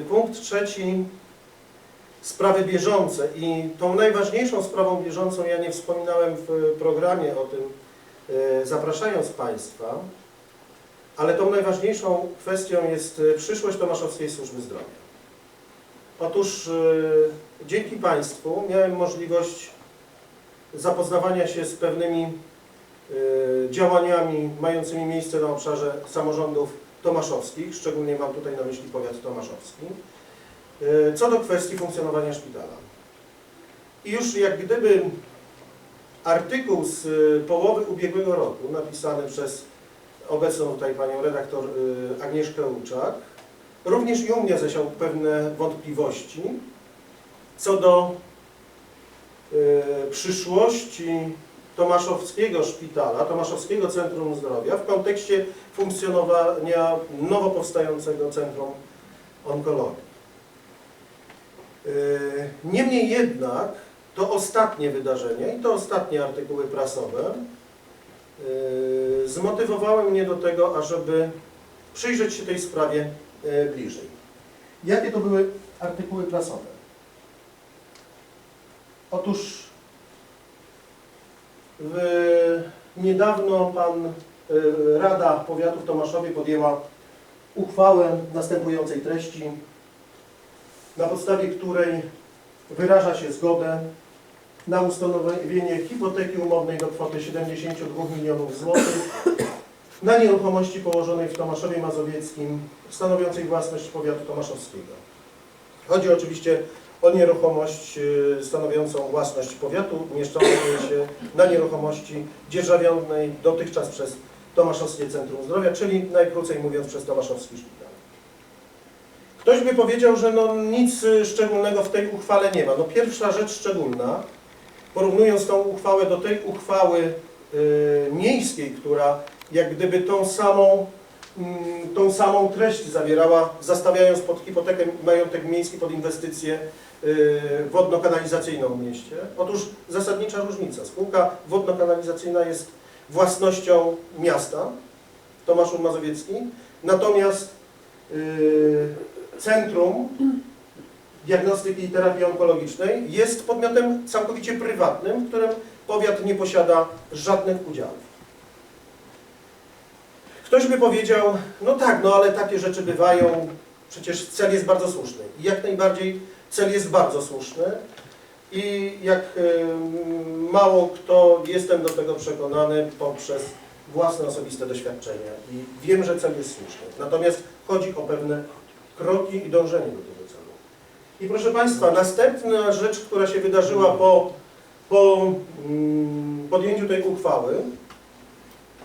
Punkt trzeci, sprawy bieżące i tą najważniejszą sprawą bieżącą, ja nie wspominałem w programie o tym, y, zapraszając Państwa, ale tą najważniejszą kwestią jest y, przyszłość Tomaszowskiej Służby Zdrowia. Otóż y, dzięki Państwu miałem możliwość zapoznawania się z pewnymi działaniami mającymi miejsce na obszarze samorządów tomaszowskich, szczególnie mam tutaj na myśli powiat tomaszowski, y, co do kwestii funkcjonowania szpitala. I już jak gdyby artykuł z y, połowy ubiegłego roku, napisany przez obecną tutaj panią redaktor y, Agnieszkę Łuczak, również i u mnie zasiał pewne wątpliwości co do przyszłości Tomaszowskiego Szpitala, Tomaszowskiego Centrum Zdrowia w kontekście funkcjonowania nowo powstającego Centrum Onkologii. Y, Niemniej jednak to ostatnie wydarzenie i to ostatnie artykuły prasowe y, zmotywowały mnie do tego, ażeby przyjrzeć się tej sprawie y, bliżej. Jakie to były artykuły prasowe? Otóż w, niedawno pan y, Rada Powiatu w Tomaszowie podjęła uchwałę następującej treści, na podstawie której wyraża się zgodę na ustanowienie hipoteki umownej do kwoty 72 milionów złotych na nieruchomości położonej w Tomaszowie Mazowieckim, stanowiącej własność powiatu tomaszowskiego. Chodzi oczywiście o nieruchomość y, stanowiącą własność powiatu, umieszczoną się na nieruchomości dzierżawionej dotychczas przez Tomaszowskie Centrum Zdrowia, czyli najkrócej mówiąc przez Tomaszowski Szpital. Ktoś by powiedział, że no nic szczególnego w tej uchwale nie ma. No pierwsza rzecz szczególna, porównując tą uchwałę do tej uchwały y, miejskiej, która jak gdyby tą samą, tą samą treść zawierała, zastawiając pod hipotekę majątek miejski pod inwestycje y, wodno-kanalizacyjną w mieście. Otóż zasadnicza różnica. Spółka wodno-kanalizacyjna jest własnością miasta, Tomaszów Mazowiecki, natomiast y, Centrum Diagnostyki i Terapii Onkologicznej jest podmiotem całkowicie prywatnym, w którym powiat nie posiada żadnych udziałów. Ktoś by powiedział, no tak, no ale takie rzeczy bywają, przecież cel jest bardzo słuszny. I jak najbardziej cel jest bardzo słuszny i jak mało kto jestem do tego przekonany poprzez własne osobiste doświadczenia i wiem, że cel jest słuszny. Natomiast chodzi o pewne kroki i dążenie do tego celu. I proszę Państwa, następna rzecz, która się wydarzyła po, po mm, podjęciu tej uchwały,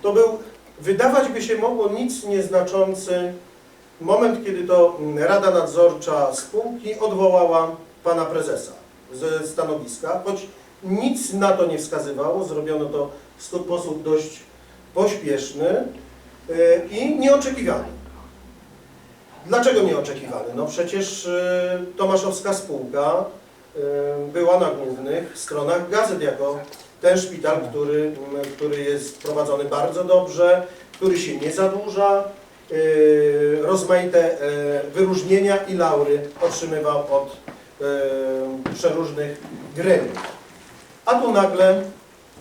to był, wydawać by się mogło, nic nieznaczący moment, kiedy to mm, Rada Nadzorcza spółki odwołała pana prezesa ze stanowiska, choć nic na to nie wskazywało, zrobiono to w sposób dość pośpieszny yy, i nieoczekiwany. Dlaczego nieoczekiwany? No przecież yy, Tomaszowska spółka yy, była na głównych stronach gazet jako ten szpital, który, który jest prowadzony bardzo dobrze, który się nie zadłuża, yy, rozmaite yy, wyróżnienia i laury otrzymywał od yy, przeróżnych gremiów. A tu nagle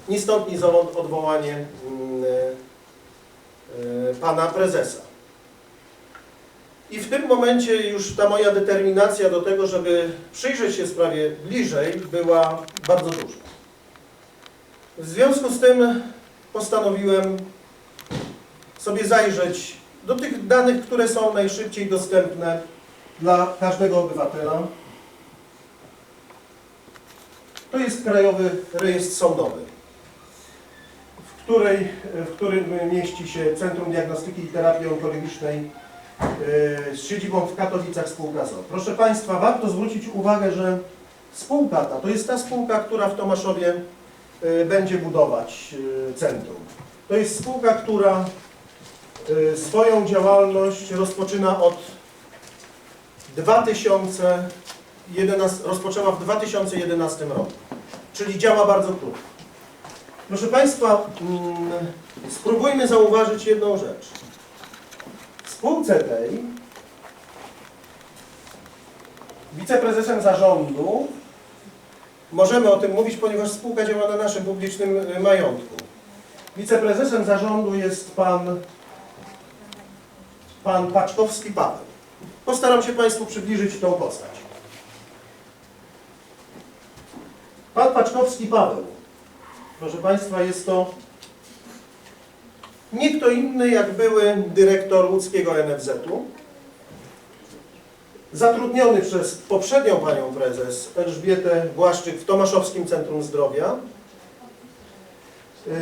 ni stąd, ni zowąd odwołanie mm, yy, pana prezesa. I w tym momencie już ta moja determinacja do tego, żeby przyjrzeć się sprawie bliżej, była bardzo duża. W związku z tym postanowiłem sobie zajrzeć do tych danych, które są najszybciej dostępne dla każdego obywatela. To jest Krajowy Rejestr Sądowy, w, której, w którym mieści się Centrum Diagnostyki i Terapii Onkologicznej yy, z siedzibą w Katowicach spółka ZOO. Proszę Państwa, warto zwrócić uwagę, że spółka ta to jest ta spółka, która w Tomaszowie będzie budować yy, centrum. To jest spółka, która yy, swoją działalność rozpoczyna od 2011, rozpoczęła w 2011 roku, czyli działa bardzo krótko. Proszę Państwa, mm, spróbujmy zauważyć jedną rzecz. W spółce tej Wiceprezesem zarządu możemy o tym mówić, ponieważ spółka działa na naszym publicznym y, majątku. Wiceprezesem zarządu jest pan, pan Paczkowski Paweł. Postaram się Państwu przybliżyć tą postać. Pan Paczkowski Paweł, proszę Państwa, jest to nie kto inny jak były dyrektor łódzkiego NFZ-u, zatrudniony przez poprzednią panią prezes Elżbietę Błaszczyk w Tomaszowskim Centrum Zdrowia. Yy,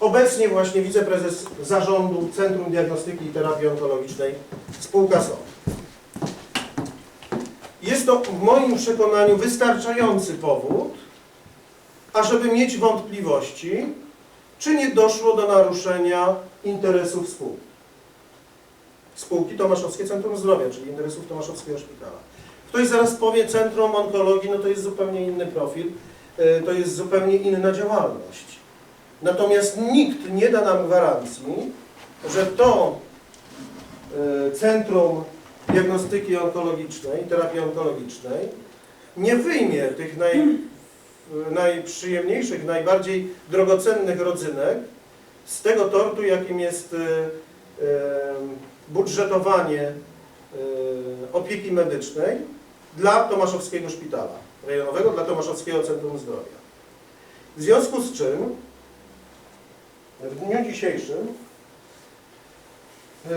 Obecnie właśnie wiceprezes zarządu Centrum Diagnostyki i Terapii Onkologicznej spółka SOM. Jest to w moim przekonaniu wystarczający powód, ażeby mieć wątpliwości, czy nie doszło do naruszenia interesów spółki. Spółki Tomaszowskie Centrum Zdrowia, czyli interesów Tomaszowskiego Szpitala. Ktoś zaraz powie Centrum Onkologii, no to jest zupełnie inny profil, y, to jest zupełnie inna działalność. Natomiast nikt nie da nam gwarancji, że to y, Centrum Diagnostyki Onkologicznej, Terapii Onkologicznej nie wyjmie tych naj, najprzyjemniejszych, najbardziej drogocennych rodzynek z tego tortu, jakim jest y, budżetowanie y, opieki medycznej dla Tomaszowskiego Szpitala Rejonowego, dla Tomaszowskiego Centrum Zdrowia. W związku z czym w dniu dzisiejszym y,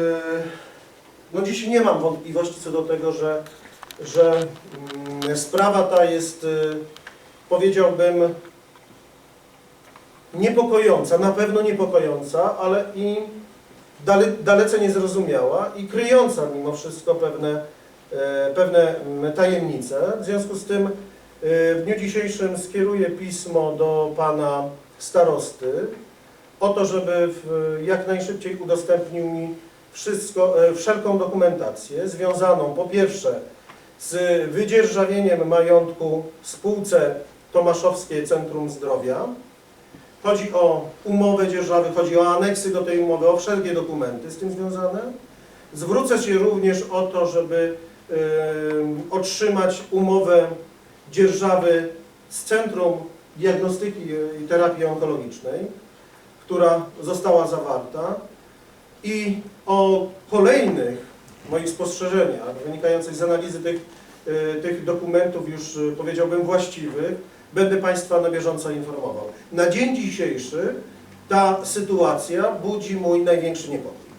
no dziś nie mam wątpliwości co do tego, że, że mm, sprawa ta jest, y, powiedziałbym, niepokojąca, na pewno niepokojąca, ale i dale, dalece niezrozumiała i kryjąca mimo wszystko pewne, e, pewne tajemnice. W związku z tym e, w dniu dzisiejszym skieruję pismo do pana starosty o to, żeby jak najszybciej udostępnił mi wszystko, e, wszelką dokumentację związaną po pierwsze z wydzierżawieniem majątku spółce Tomaszowskie Centrum Zdrowia, Chodzi o umowę dzierżawy, chodzi o aneksy do tej umowy, o wszelkie dokumenty z tym związane. Zwrócę się również o to, żeby y, otrzymać umowę dzierżawy z Centrum Diagnostyki i Terapii Onkologicznej, która została zawarta i o kolejnych moich spostrzeżeniach wynikających z analizy tych, y, tych dokumentów już y, powiedziałbym właściwych, będę Państwa na bieżąco informował. Na dzień dzisiejszy ta sytuacja budzi mój największy niepokój.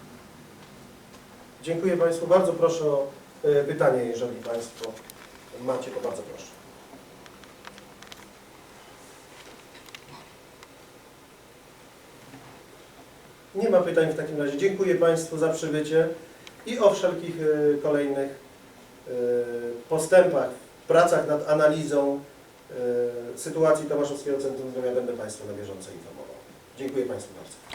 Dziękuję Państwu. Bardzo proszę o e, pytanie, jeżeli Państwo macie, to bardzo proszę. Nie ma pytań w takim razie. Dziękuję Państwu za przybycie i o wszelkich e, kolejnych e, postępach w pracach nad analizą sytuacji Tomaszowskiego Centrum Zdrowia będę Państwa na bieżąco informował. Dziękuję Państwu bardzo.